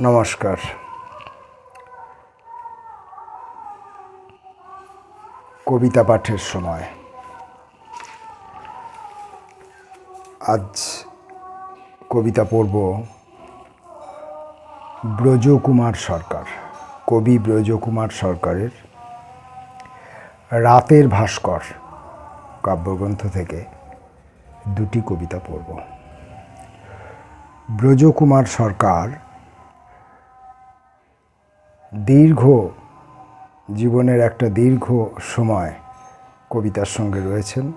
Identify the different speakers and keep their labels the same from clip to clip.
Speaker 1: নমস্কার। কবিতা পাঠের সময়। আজ কবিতা পড়ব ব্রজকুমার সরকার, কবি ব্রজকুমার সরকারের রাতের ভাস্কর কাব্যগ্রন্থ থেকে দুটি কবিতা পড়ব। ব্রজকুমার সরকার দীর্ঘ জীবনের একটা দীর্ঘ সময় কবিতার সঙ্গে রয়েছেন।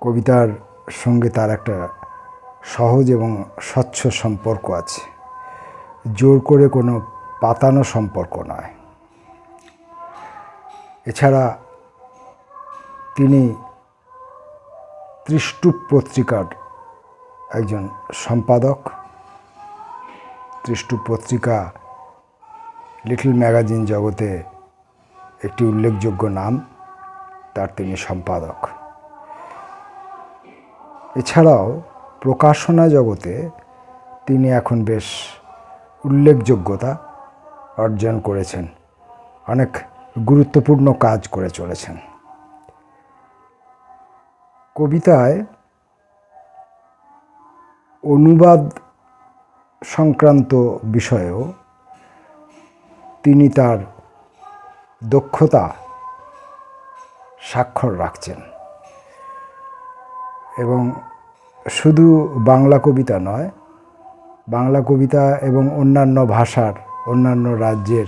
Speaker 1: কবিতার সঙ্গে তার একটা সহজ এবং স্বচ্ছ সম্পর্ক আছে। জোর করে কোনো পাতানো সম্পর্ক নয়। এছাড়া তিনি ত্রিষ্টুপ পত্রিকার একজন সম্পাদক। ত্রিষ্টুপ পত্রিকা, লিটল ম্যাগাজিন জগতে একটি উল্লেখযোগ্য নাম, তার তিনি সম্পাদক। এছাড়াও প্রকাশনা জগতে তিনি এখন বেশ উল্লেখযোগ্যতা অর্জন করেছেন, অনেক গুরুত্বপূর্ণ কাজ করে চলেছেন। কবিতায় অনুবাদ সংক্রান্ত বিষয়েও তিনি তার দক্ষতা স্বাক্ষর রাখছেন। এবং শুধু বাংলা কবিতা নয়, বাংলা কবিতা এবং অন্যান্য ভাষার, অন্যান্য রাজ্যের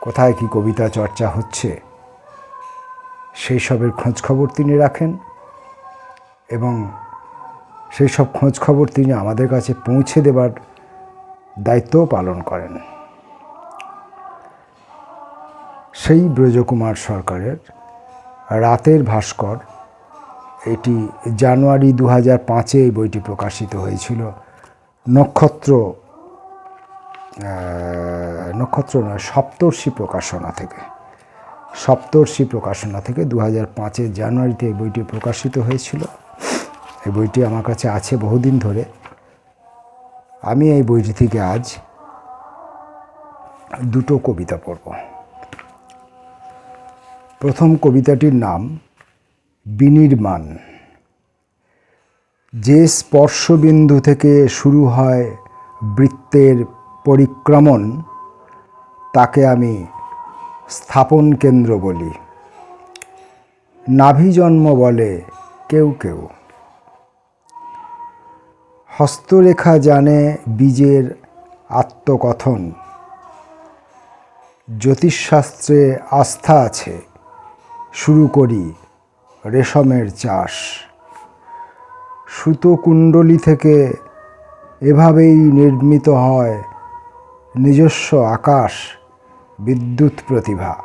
Speaker 1: কোথায় কি কবিতা চর্চা হচ্ছে, সেই সবের খোঁজখবর তিনি রাখেন এবং সেই সব খোঁজখবর তিনি আমাদের কাছে পৌঁছে দেবার দায়িত্ব পালন করেন। সেই ব্রজকুমার সরকারের রাতের ভাস্কর, এটি জানুয়ারি দু হাজার পাঁচে এই বইটি প্রকাশিত হয়েছিল। নক্ষত্র নক্ষত্র নয়, সপ্তর্ষি প্রকাশনা থেকে। সপ্তর্ষি প্রকাশনা থেকে দু হাজার পাঁচের জানুয়ারিতে এই বইটি প্রকাশিত হয়েছিল। এই বইটি আমার কাছে আছে বহুদিন ধরে। আমি এই বইটি থেকে আজ দুটো কবিতা পড়ব। প্রথম কবিতাটির নাম, বিনির্মাণ। যে স্পর্শবিন্দু থেকে শুরু হয় বৃত্তের পরিক্রমণ, তাকে আমি স্থাপন কেন্দ্র বলি। নাভিজন্ম বলে কেউ কেউ। হস্তরেখা জানে বীজের আত্মকথন। জ্যোতিষশাস্ত্রে আস্থা আছে, শুরু করি রেশমের চাষ। সুতো সুতোকুণ্ডলী থেকে এভাবেই নির্মিত হয় নিজস্ব আকাশ, বিদ্যুৎ প্রতিভা।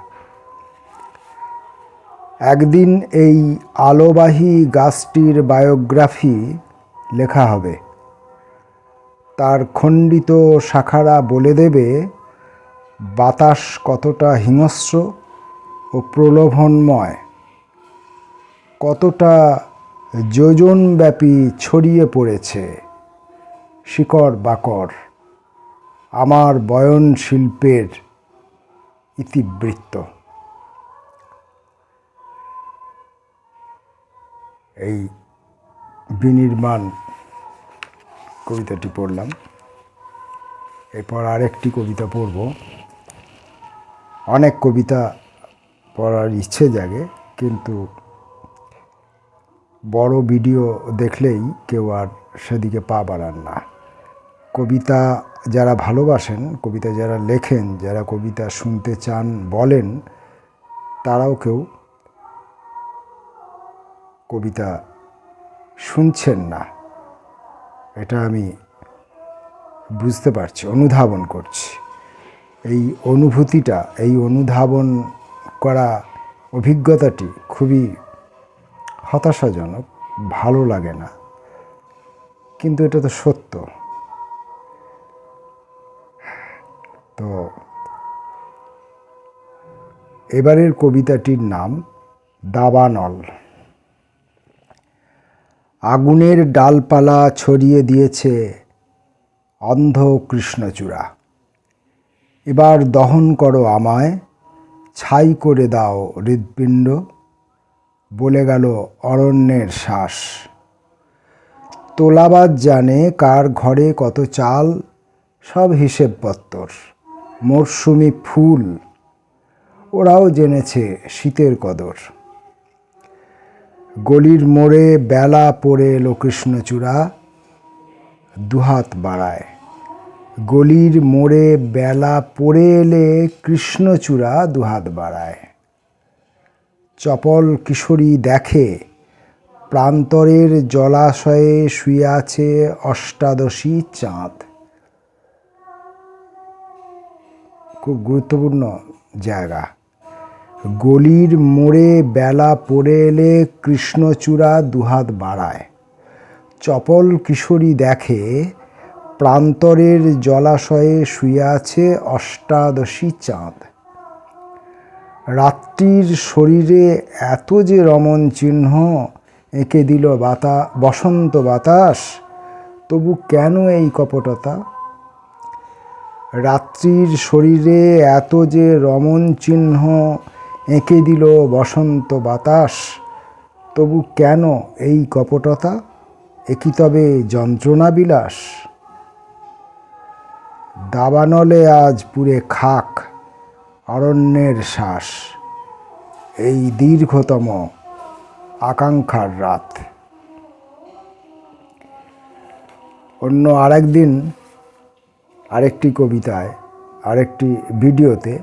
Speaker 1: একদিন এই আলোবাহী গাছটির বায়োগ্রাফি লেখা হবে। তার খণ্ডিত শাখারা বলে দেবে, বাতাস কতটা হিংস্র ও প্রলোভনময়, কতটা যোজনব্যাপী ছড়িয়ে পড়েছে। শিকড় বাকর আমার বয়ন শিল্পের ইতিবৃত্ত। এই বিনির্মাণ কবিতাটি পড়লাম। এরপর আরেকটি কবিতা পড়ব। অনেক কবিতা পড়ার ইচ্ছে জাগে, কিন্তু বড় ভিডিও দেখলেই কেউ আর সেদিকে পা বাড়ান না। কবিতা যারা ভালোবাসেন, কবিতা যারা লেখেন, যারা কবিতা শুনতে চান, বলেন, তারাও কেউ কবিতা শুনছেন না। এটা আমি বুঝতে পারছি, অনুধাবন করছি। এই অনুভূতিটা, এই অনুধাবন করা অভিজ্ঞতাটি খুবই হতাশাজনক, ভালো লাগে না। কিন্তু এটা তো সত্য। তো এবারের কবিতাটির নাম দাবানল। আগুনের ডালপালা ছড়িয়ে দিয়েছে অন্ধ কৃষ্ণচূড়া। এবার দহন করো আমায়, ছাই করে দাও হৃৎপিণ্ড, বলে গেল অরণ্যের শ্বাস। তোলাবাদ জানে কার ঘরে কত চাল, সব হিসেবপত্তর মরশুমি ফুল, ওরাও জেনেছে শীতের কদর। গলির মোড়ে বেলা পড়ে এলো কৃষ্ণচূড়া। দুহাত বাড়ায়। গলির মোড়ে বেলা পড়ে এলে কৃষ্ণচূড়া দুহাত বাড়ায়। চপল কিশোরী দেখে, প্রান্তরের জলাশয়ে শুয়ে আছে অষ্টাদশী চাঁদ। খুব গুরুত্বপূর্ণ জায়গা। গলির মোড়ে বেলা পড়ে এলে কৃষ্ণচূড়া দুহাত বাড়ায়। চপল কিশোরী দেখে প্রান্তরের জলাশয়ে শুয়ে আছে অষ্টাদশী চাঁদ। রাত্রির শরীরে এত যে রমণ চিহ্ন, এঁকে দিল বাতা, বসন্ত বাতাস, তবু কেন এই কপটতা? রাত্রির শরীরে এত যে রমণ চিহ্ন এঁকে দিল বসন্ত বাতাস। তবু কেন এই কপটতা? একই তবে যন্ত্রণা বিলাস দাবানলে আজ পুরে খাক অরণ্যের শ্বাস। এই দীর্ঘতম আকাঙ্ক্ষার রাত। অন্য আরেক দিন আরেকটি কবিতায়, আরেকটি ভিডিওতে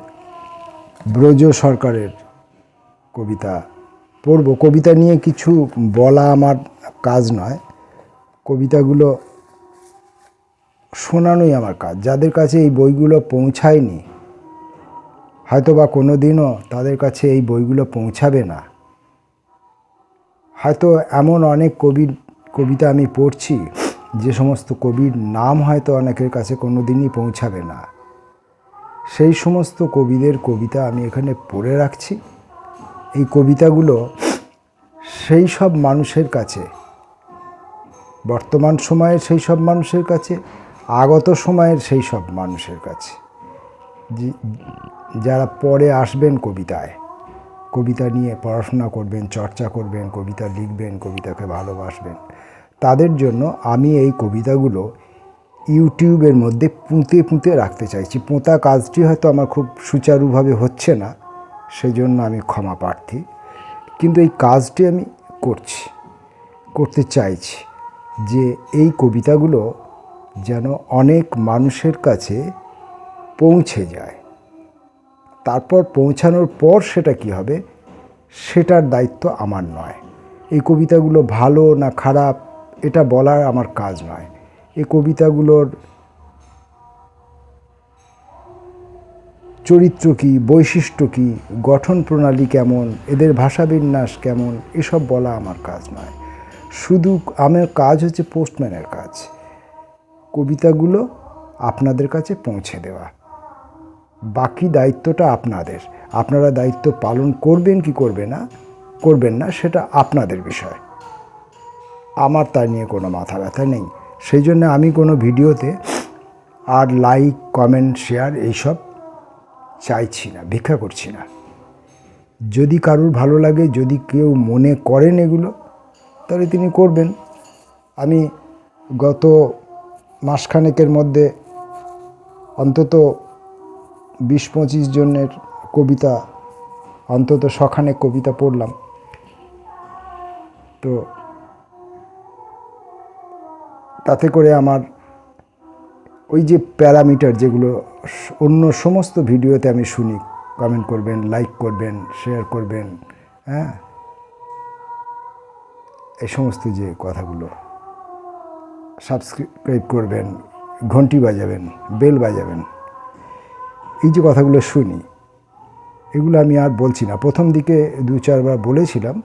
Speaker 1: ব্রজ সরকারের কবিতা পড়ব। কবিতা নিয়ে কিছু বলা আমার কাজ নয়। কবিতাগুলো শোনানোই আমার কাজ। যাদের কাছে এই বইগুলো পৌঁছায়নি হয়তো বা কোনো দিনও তাদের কাছে এই বইগুলো পৌঁছাবে না। হয়তো এমন অনেক কবির কবিতা আমি পড়ছি, যে সমস্ত কবির নাম হয়তো অনেকের কাছে কোনো দিনই পৌঁছাবে না। সেই সমস্ত কবিদের কবিতা আমি এখানে পড়ে রাখছি। এই কবিতাগুলো সেই সব মানুষের কাছে, বর্তমান সময়ের সেই সব মানুষের কাছে, আগত সময়ের সেই সব মানুষের কাছে। যারা পরে আসবেন কবিতায়, কবিতা নিয়ে পড়াশোনা করবেন, চর্চা করবেন, কবিতা লিখবেন, কবিতাকে ভালোবাসবেন, তাদের জন্য আমি এই কবিতাগুলো ইউটিউবের মধ্যে পুঁতে পুঁতে রাখতে চাইছি। পোঁতা কাজটি হয়তো আমার খুব সুচারুভাবে হচ্ছে না, সেজন্য আমি ক্ষমা প্রার্থী। কিন্তু এই কাজটি আমি করছি, করতে চাইছি যে এই কবিতাগুলো যেন অনেক মানুষের কাছে পৌঁছে যায়। তারপর পৌঁছানোর পর সেটা কি হবে, সেটার দায়িত্ব আমার নয়। এই কবিতাগুলো ভালো না খারাপ, এটা বলার আমার কাজ নয়। এই কবিতাগুলোর চরিত্র কী, বৈশিষ্ট্য কী, গঠন প্রণালী কেমন, এদের ভাষাবিন্যাস কেমন, এসব বলা আমার কাজ নয়। শুধু আমার কাজ হচ্ছে পোস্টম্যানের কাজ। কবিতাগুলো আপনাদের কাছে পৌঁছে দেওয়া। বাকি দায়িত্বটা আপনাদের। আপনারা দায়িত্ব পালন করবেন কি করবে না, করবেন না, সেটা আপনাদের বিষয়। আমার তা নিয়ে কোনো মাথা ব্যথা নেই। সেই জন্য আমি কোনো ভিডিওতে আর লাইক কমেন্ট শেয়ার এইসব চাইছি না, ভিক্ষা করছি না। যদি কারুর ভালো লাগে, যদি কেউ মনে করেন এগুলো, তাহলে তিনি করবেন। আমি গত মাসখানেকের মধ্যে অন্তত বিশ পঁচিশ জনের কবিতা, অন্তত শখানেক কবিতা পড়লাম। তো তাতে করে আমার ওই যে প্যারামিটার যেগুলো, অন্য সমস্ত ভিডিওতে আমি শুনি কমেন্ট করবেন লাইক করবেন শেয়ার করবেন হ্যাঁ? এই সমস্ত যে কথাগুলো সাবস্ক্রাইব করবেন, ঘন্টি বাজাবেন বেল বাজাবেন, এই যে কথাগুলো শুনি, এগুলো আমি আর বলছি না। প্রথম দিকে দু চারবার বলেছিলাম,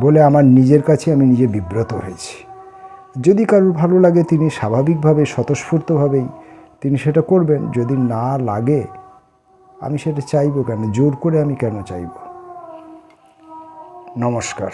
Speaker 1: বলে আমার নিজের কাছে আমি নিজে বিব্রত হয়েছি। যদি কারোর ভালো লাগে, তিনি স্বাভাবিকভাবে, স্বতঃস্ফূর্তভাবেই তিনি সেটা করবেন। যদি না লাগে, আমি সেটা চাইব কেন? জোর করে আমি কেন চাইব? নমস্কার।